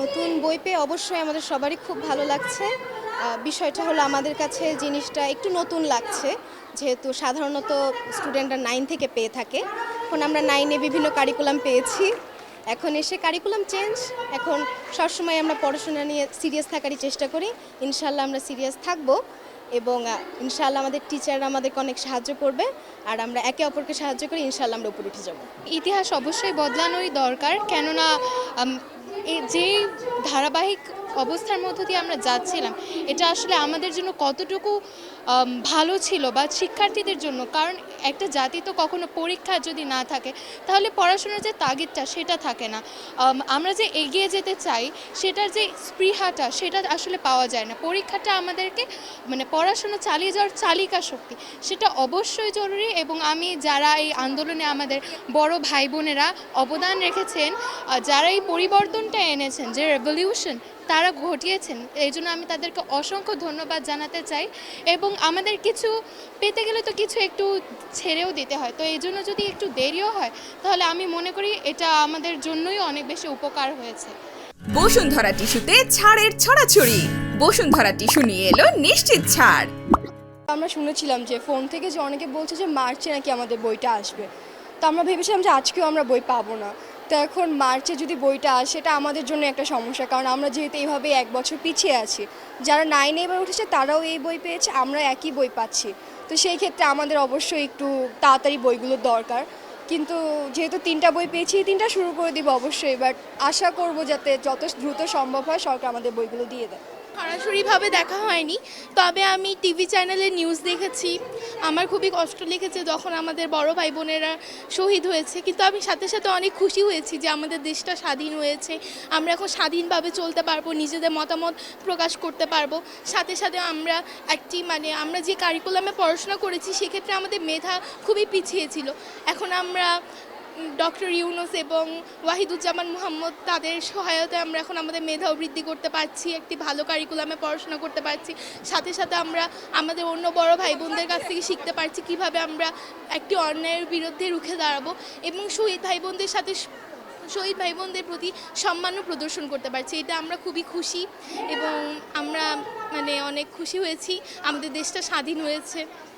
নতুন বই পেয়ে অবশ্যই আমাদের সবারই খুব ভালো লাগছে। বিষয়টা হলো আমাদের কাছে জিনিসটা একটু নতুন লাগছে, যেহেতু সাধারণত স্টুডেন্টরা নাইন থেকে পেয়ে থাকে। এখন আমরা নাইনে বিভিন্ন কারিকুলাম পেয়েছি। এখন এসে কারিকুলাম চেঞ্জ এখন সবসময় আমরা পড়াশোনা নিয়ে সিরিয়াস থাকারই চেষ্টা করি। ইনশাল্লাহ আমরা সিরিয়াস থাকব এবং ইনশাল্লাহ আমাদের টিচাররা আমাদেরকে অনেক সাহায্য করবে। আর আমরা একে অপরকে সাহায্য করে ইনশাল্লাহ আমরা উপরে উঠে যাব। ইতিহাস অবশ্যই বদলানোই দরকার, কেননা যে ধারাবাহিক অবস্থার মধ্য দিয়ে আমরা যাচ্ছিলাম। এটা আসলে আমাদের জন্য কতটুকু ভালো ছিল বা শিক্ষার্থীদের জন্য? কারণ একটা জাতি তো কখনো পরীক্ষা যদি না থাকে, তাহলে পড়াশোনার যে তাগিদটা সেটা থাকে না। আমরা যে এগিয়ে যেতে চাই, সেটার যে স্পৃহাটা সেটা আসলে পাওয়া যায় না। পরীক্ষাটা আমাদেরকে মানে পড়াশোনা চালিয়ে যাওয়ার চালিকা শক্তি, সেটা অবশ্যই জরুরি এবং আমি যারা এই আন্দোলনে আমাদের বড় ভাই বোনেরা অবদান রেখেছেন যারা এই পরিবর্তনটা এনেছেন, যে রেভলিউশন তারা ঘটিয়েছেন। এই জন্য আমি তাদেরকে অসংখ্য ধন্যবাদ জানাতে চাই এবং আমাদের কিছু পেতে গেলে তো কিছু একটু ছেড়েও দিতে হয়। তো এই জন্য যদি একটু দেরিও হয় তাহলে আমি মনে করি এটা আমাদের জন্যই অনেক বেশি উপকার হয়েছে। বসুন্ধরা টিস্যুতে ছাড়ের ছড়াছড়ি। বসুন্ধরা টিস্যু নিয়ে এলো নিশ্চিত ছাড়। আমরা শুনেছিলাম যে ফোন থেকে যে অনেকে বলছে যে মার্চে নাকি আমাদের বইটা আসবে। তো আমরা ভেবেছিলাম যে আজকেও আমরা বই পাবো না। তো এখন মার্চে যদি বইটা আসে এটা আমাদের জন্য একটা সমস্যা। কারণ আমরা যেহেতু এইভাবে এক বছর পিছিয়ে আছি, যারা নাইনে এবার উঠেছে, তারাও এই বই পেয়েছে, আমরা একই বই পাচ্ছি। তো সেই ক্ষেত্রে আমাদের অবশ্যই একটু তাড়াতাড়ি বইগুলোর দরকার। কিন্তু যেহেতু তিনটা বই পেয়েছি তিনটা শুরু করে দিব অবশ্যই। বাট আশা করব যাতে যত দ্রুত সম্ভব হয়, সরকার আমাদের বইগুলো দিয়ে দেয়। সরাসরিভাবে দেখা হয়নি। তবে আমি টিভি চ্যানেলে নিউজ দেখেছি। আমার খুবই কষ্ট লেগেছে যখন আমাদের বড় ভাই বোনেরা শহীদ হয়েছে। কিন্তু আমি সাথে সাথে অনেক খুশি হয়েছি যে আমাদের দেশটা স্বাধীন হয়েছে। আমরা এখন স্বাধীনভাবে চলতে পারব, নিজেদের মতামত প্রকাশ করতে পারব। সাথে সাথে আমরা একটি মানে আমরা যে কারিকুলামে পড়াশোনা করেছি, সেক্ষেত্রে আমাদের মেধা খুবই পিছিয়ে ছিল। এখন আমরা ডক্টর ইউনুস এবং ওয়াহিদুজ্জামান মুহাম্মদ, তাদের সহায়তায় আমরা এখন আমাদের মেধাও বৃদ্ধি করতে পারছি, একটি ভালো কারিকুলামে পড়াশোনা করতে পারছি। সাথে সাথে আমরা আমাদের অন্য বড় ভাই বোনদের কাছ থেকে শিখতে পারছি কীভাবে আমরা একটি অন্যায়ের বিরুদ্ধে রুখে দাঁড়াবো এবং শহীদ ভাই বোনদের সাথে শহীদ ভাই বোনদের প্রতি সম্মানও প্রদর্শন করতে পারছি। এটা আমরা খুবই খুশি এবং আমরা মানে অনেক খুশি হয়েছি। আমাদের দেশটা স্বাধীন হয়েছে।